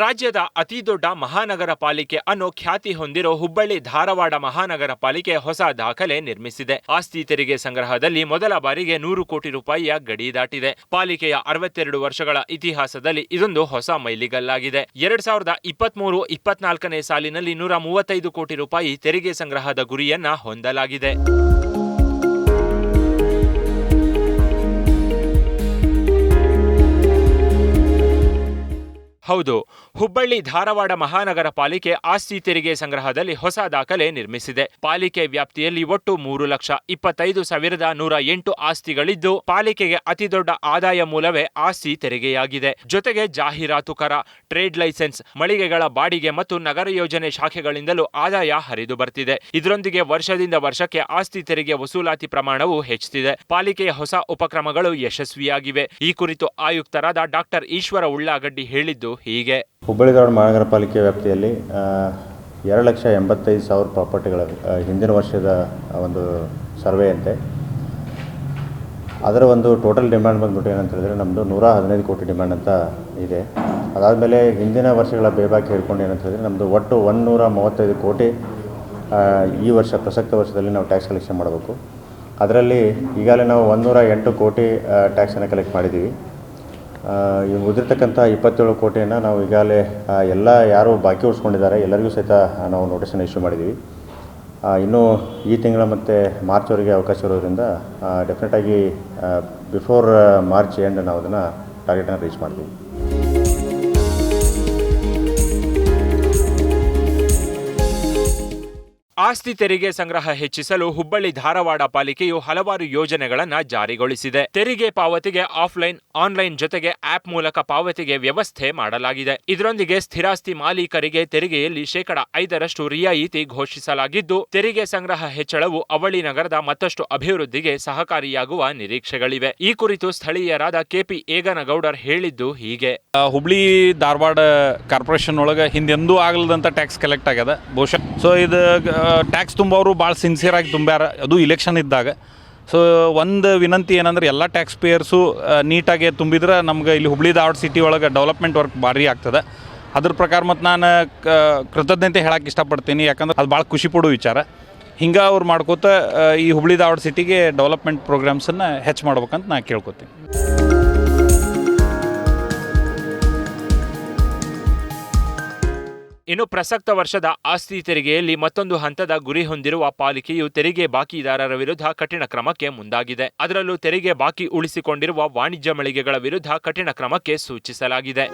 ರಾಜ್ಯದ ಅತಿ ದೊಡ್ಡ ಮಹಾನಗರ ಪಾಲಿಕೆ ಅನ್ನೋ ಖ್ಯಾತಿ ಹೊಂದಿರೋ ಹುಬ್ಬಳ್ಳಿ ಧಾರವಾಡ ಮಹಾನಗರ ಪಾಲಿಕೆ ಹೊಸ ದಾಖಲೆ ನಿರ್ಮಿಸಿದೆ. ಆಸ್ತಿ ತೆರಿಗೆ ಸಂಗ್ರಹದಲ್ಲಿ ಮೊದಲ ಬಾರಿಗೆ ನೂರು ಕೋಟಿ ರೂಪಾಯಿಯ ಗಡಿ ದಾಟಿದೆ. ಪಾಲಿಕೆಯ ಅರವತ್ತೆರಡು ವರ್ಷಗಳ ಇತಿಹಾಸದಲ್ಲಿ ಇದೊಂದು ಹೊಸ ಮೈಲಿಗಲ್ಲಾಗಿದೆ. ಎರಡ್ ಸಾವಿರದ ಇಪ್ಪತ್ಮೂರು ಇಪ್ಪತ್ನಾಲ್ಕನೇ ಸಾಲಿನಲ್ಲಿ ನೂರ ಮೂವತ್ತೈದು ಕೋಟಿ ರೂಪಾಯಿ ತೆರಿಗೆ ಸಂಗ್ರಹದ ಗುರಿಯನ್ನ ಹೊಂದಲಾಗಿದೆ. ಹೌದು ಹುಬ್ಬಳ್ಳಿ ಧಾರವಾಡ ಮಹಾನಗರ ಪಾಲಿಕೆ ಆಸ್ತಿ ತೆರಿಗೆ ಸಂಗ್ರಹದಲ್ಲಿ ಹೊಸ ದಾಖಲೆ ನಿರ್ಮಿಸಿದೆ. ಪಾಲಿಕೆ ವ್ಯಾಪ್ತಿಯಲ್ಲಿ ಒಟ್ಟು ಮೂರು ಲಕ್ಷ ಇಪ್ಪತ್ತೈದು ಸಾವಿರದ ನೂರ ಎಂಟು ಆಸ್ತಿಗಳಿದ್ದು, ಪಾಲಿಕೆಗೆ ಅತಿದೊಡ್ಡ ಆದಾಯ ಮೂಲವೇ ಆಸ್ತಿ ತೆರಿಗೆಯಾಗಿದೆ. ಜೊತೆಗೆ ಜಾಹೀರಾತು ಕರ, ಟ್ರೇಡ್ ಲೈಸೆನ್ಸ್, ಮಳಿಗೆಗಳ ಬಾಡಿಗೆ ಮತ್ತು ನಗರ ಯೋಜನೆ ಶಾಖೆಗಳಿಂದಲೂ ಆದಾಯ ಹರಿದು ಬರ್ತಿದೆ. ಇದರೊಂದಿಗೆ ವರ್ಷದಿಂದ ವರ್ಷಕ್ಕೆ ಆಸ್ತಿ ತೆರಿಗೆ ವಸೂಲಾತಿ ಪ್ರಮಾಣವು ಹೆಚ್ಚುತ್ತಿದೆ. ಪಾಲಿಕೆಯ ಹೊಸ ಉಪಕ್ರಮಗಳು ಯಶಸ್ವಿಯಾಗಿವೆ. ಈ ಕುರಿತು ಆಯುಕ್ತರಾದ ಡಾಕ್ಟರ್ ಈಶ್ವರ ಉಳ್ಳಾಗಡ್ಡಿ ಹೇಳಿದ್ದು ಹೀಗೆ. ಹುಬ್ಬಳ್ಳಿ ಧಾರವಾಡ ಮಹಾನಗರ ಪಾಲಿಕೆ ವ್ಯಾಪ್ತಿಯಲ್ಲಿ ಎರಡು ಲಕ್ಷ ಎಂಬತ್ತೈದು ಸಾವಿರ ಪ್ರಾಪರ್ಟಿಗಳ ಹಿಂದಿನ ವರ್ಷದ ಒಂದು ಸರ್ವೆಯಂತೆ ಅದರ ಒಂದು ಟೋಟಲ್ ಡಿಮ್ಯಾಂಡ್ ಬಂದ್ಬಿಟ್ಟು ಏನಂತ ಹೇಳಿದ್ರೆ ನಮ್ಮದು ನೂರ ಹದಿನೈದು ಕೋಟಿ ಡಿಮ್ಯಾಂಡ್ ಅಂತ ಇದೆ. ಅದಾದಮೇಲೆ ಹಿಂದಿನ ವರ್ಷಗಳ ಬೇಬಾಕಿ ಹೇಳ್ಕೊಂಡು ಏನಂತ ಹೇಳಿದ್ರೆ ನಮ್ಮದು ಒಟ್ಟು ಒಂದುನೂರ ಮೂವತ್ತೈದು ಕೋಟಿ ಈ ವರ್ಷ ಪ್ರಸಕ್ತ ವರ್ಷದಲ್ಲಿ ನಾವು ಟ್ಯಾಕ್ಸ್ ಕಲೆಕ್ಷನ್ ಮಾಡಬೇಕು. ಅದರಲ್ಲಿ ಈಗಾಗಲೇ ನಾವು ಒಂದೂರ ಎಂಟು ಕೋಟಿ ಟ್ಯಾಕ್ಸನ್ನು ಕಲೆಕ್ಟ್ ಮಾಡಿದ್ದೀವಿ. ಈ ಉದಿರ್ತಕ್ಕಂಥ ಇಪ್ಪತ್ತೇಳು ಕೋಟಿಯನ್ನು ನಾವು ಈಗಾಗಲೇ ಎಲ್ಲ ಯಾರು ಬಾಕಿ ಉಳಿಸ್ಕೊಂಡಿದ್ದಾರೆ ಎಲ್ಲರಿಗೂ ಸಹಿತ ನಾವು ನೋಟಿಸನ್ನು ಇಶ್ಯೂ ಮಾಡಿದ್ದೀವಿ ಇನ್ನೂ ಈ ತಿಂಗಳ ಮತ್ತು ಮಾರ್ಚ್ವರೆಗೆ ಅವಕಾಶ ಇರೋದ್ರಿಂದ ಡೆಫಿನೆಟಾಗಿ ಬಿಫೋರ್ ಮಾರ್ಚ್ ಎಂಡ್ ನಾವು ಅದನ್ನು ಟಾರ್ಗೆಟನ್ನು ರೀಚ್ ಮಾಡ್ತೀವಿ. ಆಸ್ತಿ ತೆರಿಗೆ ಸಂಗ್ರಹ ಹೆಚ್ಚಿಸಲು ಹುಬ್ಬಳ್ಳಿ ಧಾರವಾಡ ಪಾಲಿಕೆಯು ಹಲವಾರು ಯೋಜನೆಗಳನ್ನು ಜಾರಿಗೊಳಿಸಿದೆ. ತೆರಿಗೆ ಪಾವತಿಗೆ ಆಫ್ಲೈನ್, ಆನ್ಲೈನ್ ಜೊತೆಗೆ ಆಪ್ ಮೂಲಕ ಪಾವತಿಗೆ ವ್ಯವಸ್ಥೆ ಮಾಡಲಾಗಿದೆ. ಇದರೊಂದಿಗೆ ಸ್ಥಿರಾಸ್ತಿ ಮಾಲೀಕರಿಗೆ ತೆರಿಗೆಯಲ್ಲಿ ಶೇಕಡ ಐದರಷ್ಟು ರಿಯಾಯಿತಿ ಘೋಷಿಸಲಾಗಿದ್ದು, ತೆರಿಗೆ ಸಂಗ್ರಹ ಹೆಚ್ಚಳವು ಅವಳಿ ನಗರದ ಮತ್ತಷ್ಟು ಅಭಿವೃದ್ಧಿಗೆ ಸಹಕಾರಿಯಾಗುವ ನಿರೀಕ್ಷೆಗಳಿವೆ. ಈ ಕುರಿತು ಸ್ಥಳೀಯರಾದ ಕೆಪಿ ಏಗನಗೌಡರ್ ಹೇಳಿದ್ದು ಹೀಗೆ. ಹುಬ್ಳಿ ಧಾರವಾಡ ಕಾರ್ಪೊರೇಷನ್ ಒಳಗೆ ಹಿಂದೆಂದೂ ಆಗಲದಂತ ಟ್ಯಾಕ್ಸ್ ಕಲೆಕ್ಟ್ ಆಗ್ಯದ. ಬಹುಶಃ ಸೊ ಇದು ಟ್ಯಾಕ್ಸ್ ತುಂಬೋರು ಭಾಳ ಸಿನ್ಸಿಯರಾಗಿ ತುಂಬ್ಯಾರ. ಅದು ಇಲೆಕ್ಷನ್ ಇದ್ದಾಗ. ಸೊ ಒಂದು ವಿನಂತಿ ಏನಂದ್ರೆ ಎಲ್ಲ ಟ್ಯಾಕ್ಸ್ ಪೇಯರ್ಸು ನೀಟಾಗಿ ತುಂಬಿದ್ರೆ ನಮ್ಗೆ ಇಲ್ಲಿ ಹುಬ್ಳಿ ಧಾರವಾಡ ಸಿಟಿ ಒಳಗೆ ಡೆವಲಪ್ಮೆಂಟ್ ವರ್ಕ್ ಭಾರಿ ಆಗ್ತದೆ. ಅದ್ರ ಪ್ರಕಾರ ಮತ್ತು ನಾನು ಕೃತಜ್ಞತೆ ಹೇಳಕ್ಕೆ ಇಷ್ಟಪಡ್ತೀನಿ. ಯಾಕಂದ್ರೆ ಅದು ಭಾಳ ಖುಷಿ ಪಡೋ ವಿಚಾರ. ಹಿಂಗೆ ಅವ್ರು ಮಾಡ್ಕೋತ ಈ ಹುಬ್ಳಿ ಧಾರವಾಡ ಸಿಟಿಗೆ ಡೆವಲಪ್ಮೆಂಟ್ ಪ್ರೋಗ್ರಾಮ್ಸನ್ನು ಹೆಚ್ಚು ಮಾಡ್ಬೇಕಂತ ನಾನು ಕೇಳ್ಕೊತೀನಿ. ಇನ್ನು ಪ್ರಸಕ್ತ ವರ್ಷದ ಆಸ್ತಿ ತೆರಿಗೆಯಲ್ಲಿ ಮತ್ತೊಂದು ಹಂತದ ಗುರಿ ಹೊಂದಿರುವ ಪಾಲಿಕೆಯು ತೆರಿಗೆ ಬಾಕಿದಾರರ ವಿರುದ್ಧ ಕಠಿಣ ಕ್ರಮಕ್ಕೆ ಮುಂದಾಗಿದೆ. ಅದರಲ್ಲೂ ತೆರಿಗೆ ಬಾಕಿ ಉಳಿಸಿಕೊಂಡಿರುವ ವಾಣಿಜ್ಯ ಮಳಿಗೆಗಳ ವಿರುದ್ಧ ಕಠಿಣ ಕ್ರಮಕ್ಕೆ ಸೂಚಿಸಲಾಗಿದೆ.